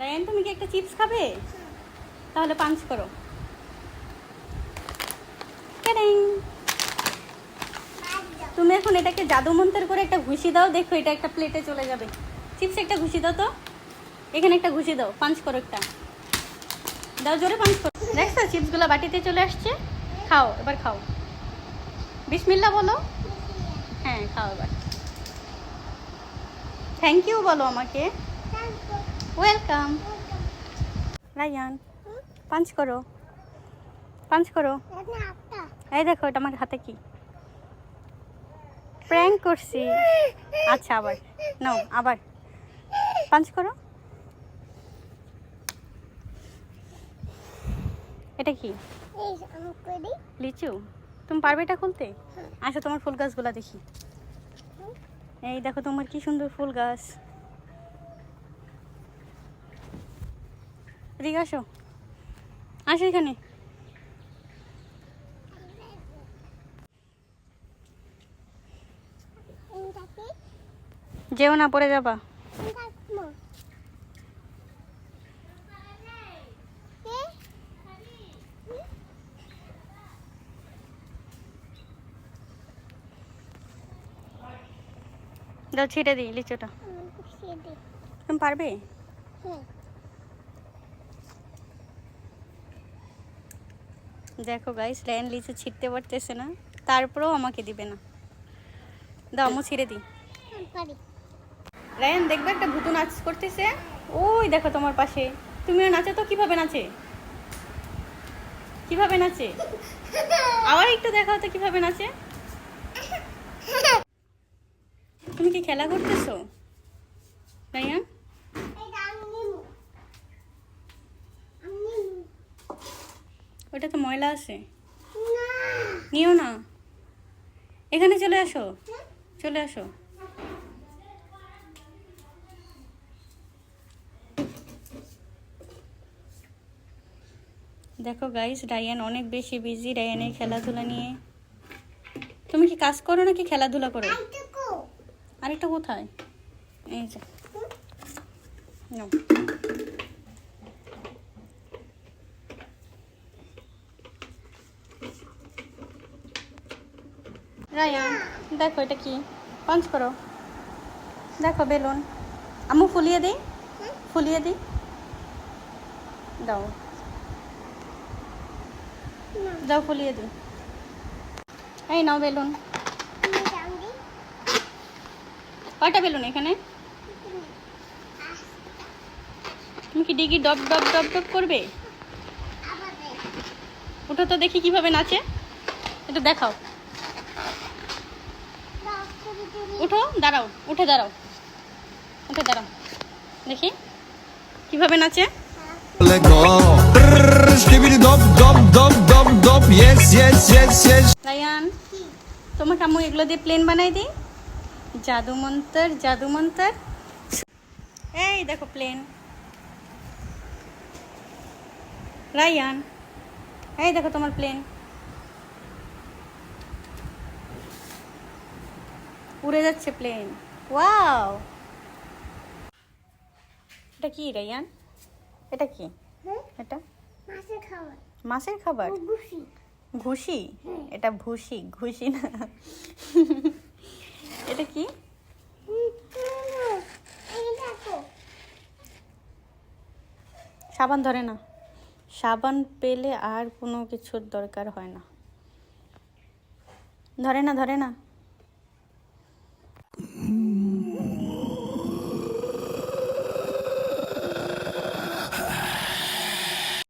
Ryan, তুমি কি একটা চিপস খাবে? তাহলে পাঞ্চ করো। তুমি এখন এটাকে জাদু করে একটা ঘুষি দাও, দেখো এটা একটা প্লেটে চলে যাবে। চিপস একটা ঘুষি দাও তো। এখানে একটা ঘুষি দাও, পাঞ্চ করো একটা। দাও, জোরে পাঞ্চ করো। দেখছ, চিপসগুলো বাটিতে চলে আসছে? খাও, এবার খাও। বিসমিল্লা বলো। হ্যাঁ খাও এবার। থ্যাংক ইউ বলো আমাকে। ওয়েলকাম রায়ান পাঞ্চ করো। পাঞ্চ করো। এই দেখো, এটা আমার হাতে কি? প্র্যাঙ্ক করছি। আচ্ছা আবার। নাও, আবার। পাঞ্চ করো। এটা কি? লিচু। তুমি পারবে এটা খুলতে? আসো তোমার ফুল গাছগুলা দেখি। এই দেখো, তোমার কি সুন্দর ফুল গাছ। এদিকে আসো। আসো এখানে। যেও না পড়ে যাবা। দাও ছিটে দিই লিচুটা। তুমি পারবে? দেখো গাইস লাইন লিচু ছিটতে পারতেছে না, তারপরেও আমাকে দিবে না। দাও আমি ছিঁড়ে দিই। রায়ন দেখবে একটা ভুতু নাচ করতেছে? ওই দেখো তোমার পাশে। তুমিও নাচো তো, কীভাবে নাচে? কীভাবে নাচে? আবার একটু দেখাও তো, কীভাবে নাচে? তুমি কি খেলা করতেছো? রায়ান ওটা তো ময়লা আছে। নিও না। এখানে চলে আসো। চলে আসো। দেখো গাইস ডায়ান অনেক বেশি বিজি ডায়ানের খেলাধুলা নিয়ে। তুমি কি কাজ করো নাকি খেলাধুলা করো? আরেকটা কোথায়? এই যে। রায়ান দেখো এটা কি? পঞ্চ করো। দেখো বেলুন। আমু ফুলিয়ে দিই? ফুলিয়ে দিই? দাও। দাও ফুলিয়ে দিই। এই নাও বেলুন। কয়টা বেলুন এখানে? তুমি কি ডিগি ডব ডব ডব ডব করবে? ওটা তো দেখি কীভাবে নাচে। এটা দেখাও। উঠো, দাঁড়াও, উঠে দাঁড়াও। উঠে দাঁড়াও। দেখি, কীভাবে নাচে? তোমাকে আম্মু এগুলো দিয়ে প্লেন বানাই দিই। জাদু মন্তর জাদু মন্তর। এই দেখো প্লেন রায়ান, এই দেখো তোমার প্লেন উড়ে যাচ্ছে প্লেন ওয়াও এটা কি রায়ান এটা কি? এটা? মাছের খাবার। ঘুষি। এটা ভুসি ঘুষি না। এটা কি? সাবান ধরে না। সাবান পেলে আর কোনো কিছুর দরকার হয় না। ধরে না ধরে না।